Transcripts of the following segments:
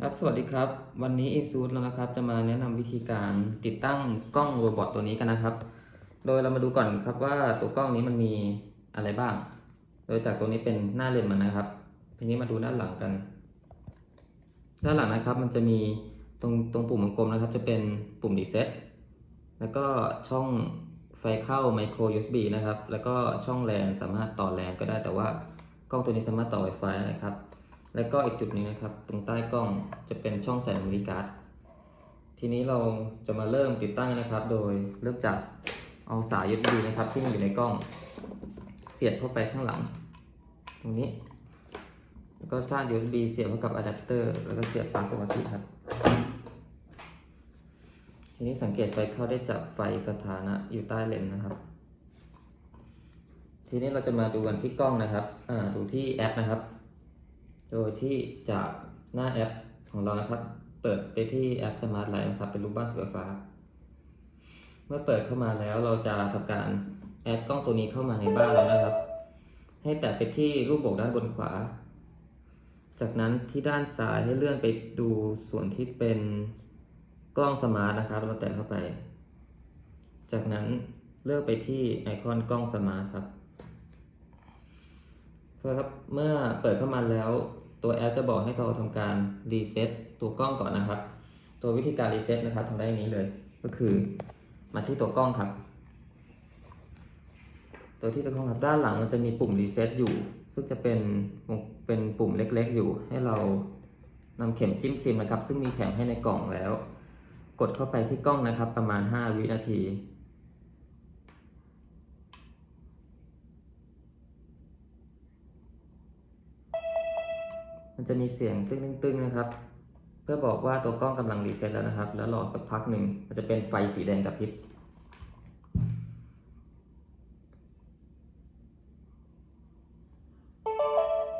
ครับ สวัสดีครับ วันนี้ a s u s แล้วนะครับ จะมาแนะนำวิธีการติดตั้งกล้องโรบอทตัวนี้กันนะครับ โดยเรามาดูก่อนครับว่าตัวกล้องนี้มันมีอะไรบ้าง โดยจากตัวนี้เป็นหน้าเลนส์มันนะครับ ทีนี้มาดูด้านหลังกัน ด้านหลังนะครับ มันจะมีตรงตรงปุ่มวงกลมนะครับ จะเป็นปุ่ม reset แล้วก็ช่องไฟเข้า micro USB นะครับ แล้วก็ช่องแลนสามารถต่อแลนก็ได้ แต่ว่ากล้องตัวนี้สามารถต่อ Wi-Fi ได้นะครับ แล้วก็อีกจุดหนึงนะครับ ตรงใต้กล้องจะเป็นช่องใส่ memory card ทีนี้เราจะมาเริ่มติดตั้งนะครับ โดยเริ่มจากเอาสาย USB นะครับ ที่มีอยู่ในกล้อง เสียบเข้าไปข้างหลัง ตรงนี้ แล้วก็สร้าง USB เสียบเข้ากับอะแดปเตอร์แล้วก็เสียบปลั๊กปกติครับ ทีนี้สังเกตไฟเข้าได้จากไฟสถานะอยู่ใต้เลนส์นะครับ ทีนี้เราจะมาดูกันที่กล้องนะครับ อ่าดูที่แอปนะครับ โดยที่จากหน้าแอปของเรานะครับ เปิดไปที่แอป Smart Light นะครับ เป็นรูปบ้านสีฟ้า เมื่อเปิดเข้ามาแล้วเราจะทำการแอดกล้องตัวนี้เข้ามาในบ้านเรานะครับ ให้แตะไปที่รูปโบกด้านบนขวา จากนั้นที่ด้านซ้ายให้เลื่อนไปดูส่วนที่เป็นกล้องสมาร์ทนะครับ เราแตะเข้าไป จากนั้นเลือกไปที่ไอคอนกล้องสมาร์ทครับครับ เมื่อเปิดเข้ามาแล้ว ตัวแอปจะบอกให้เราทำการรีเซ็ตตัวกล้องก่อนนะครับ ตัววิธีการรีเซ็ตนะครับทำได้อย่างนี้เลย ก็คือมาที่ตัวกล้องครับ ตัวที่ตัวกล้องครับด้านหลังมันจะมีปุ่มรีเซ็ตอยู่ ซึ่งจะเป็นเป็นปุ่มเล็กๆอยู่ ให้เรานำเข็มจิ้มซิมนะครับ ซึ่งมีแถมให้ในกล่องแล้ว กดเข้าไปที่กล้องนะครับ ประมาณ 5 วินาที มันจะมีเสียงตึ้งๆนะครับ เพื่อบอกว่าตัวกล้องกำลังรีเซ็ตแล้วนะครับ แล้วรอสักพักหนึ่งมันจะเป็นไฟสีแดงกระพริบ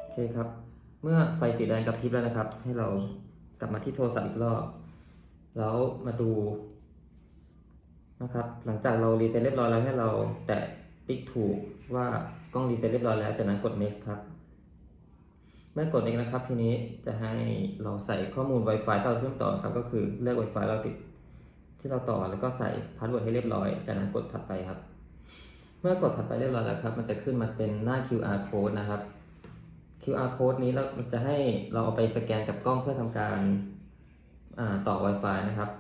โอเคครับ เมื่อไฟสีแดงกระพริบแล้วนะครับ ให้เรากลับมาที่โทรศัพท์อีกรอบ แล้วมาดูนะครับ หลังจากเรารีเซ็ตเรียบร้อยแล้วให้เราแตะติ๊กถูกว่ากล้องรีเซ็ตเรียบร้อยแล้วจากนั้นกด next ครับ เมื่อกดเองนะครับ ทีนี้จะให้เราใส่ข้อมูล Wi-Fi ที่เราเชื่อมต่อครับ ก็คือเลือก Wi-Fi เราติดที่เราต่อแล้วก็ใส่พาสเวิร์ดให้เรียบร้อย จากนั้นกดถัดไปครับ เมื่อกดถัดไปเรียบร้อยแล้วครับ มันจะขึ้นมาเป็นหน้า QR code นะครับ QR code นี้เราจะให้เราเอาไปสแกนกับกล้องเพื่อทำการต่อ Wi-Fi นะครับ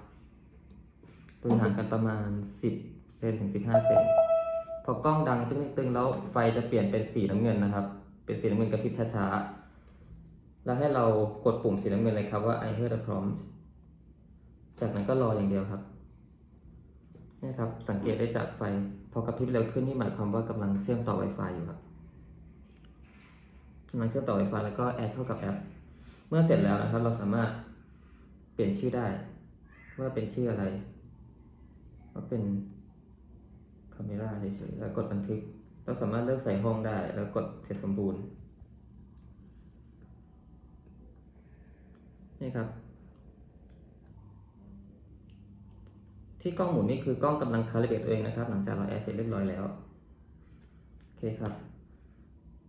โดยห่างกันประมาณ 10 เซนถึง 15 เซนพอกล้องดังตึ้งๆ แล้วไฟจะเปลี่ยนเป็นสีน้ำเงินนะครับ เป็นสีน้ำเงินกระพริบช้าๆ แล้วให้เรากดปุ่มสีน้ำเงินเลยครับว่า I heard a prompt จากนั้นก็รออย่างเดียวครับนี่ครับ สังเกตได้จากไฟ พอกระพริบเร็วขึ้นนี่หมายความว่ากำลังเชื่อมต่อ Wi-Fi อยู่ครับกำลังเชื่อมต่อ Wi-Fi แล้วก็แอดเข้ากับแอป เมื่อเสร็จแล้วนะครับ เราสามารถเปลี่ยนชื่อได้ ว่าเป็นชื่ออะไรว่าเป็นคาเมราเฉยๆแล้วกดบันทึก เราสามารถเลือกใส่ห้องได้ แล้วกดเสร็จสมบูรณ์ นี่ครับ ที่กล้องหมุนนี่คือกล้องกำลังคาลิเบรตตัวเองนะครับ หลังจากเราแอร์เสร็จเรียบร้อยแล้วโอเคครับ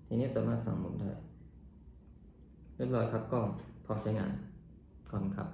ทีนี้สามารถสั่งหมุนได้เรียบร้อยครับกล้องพร้อมใช้งานก่อนครับ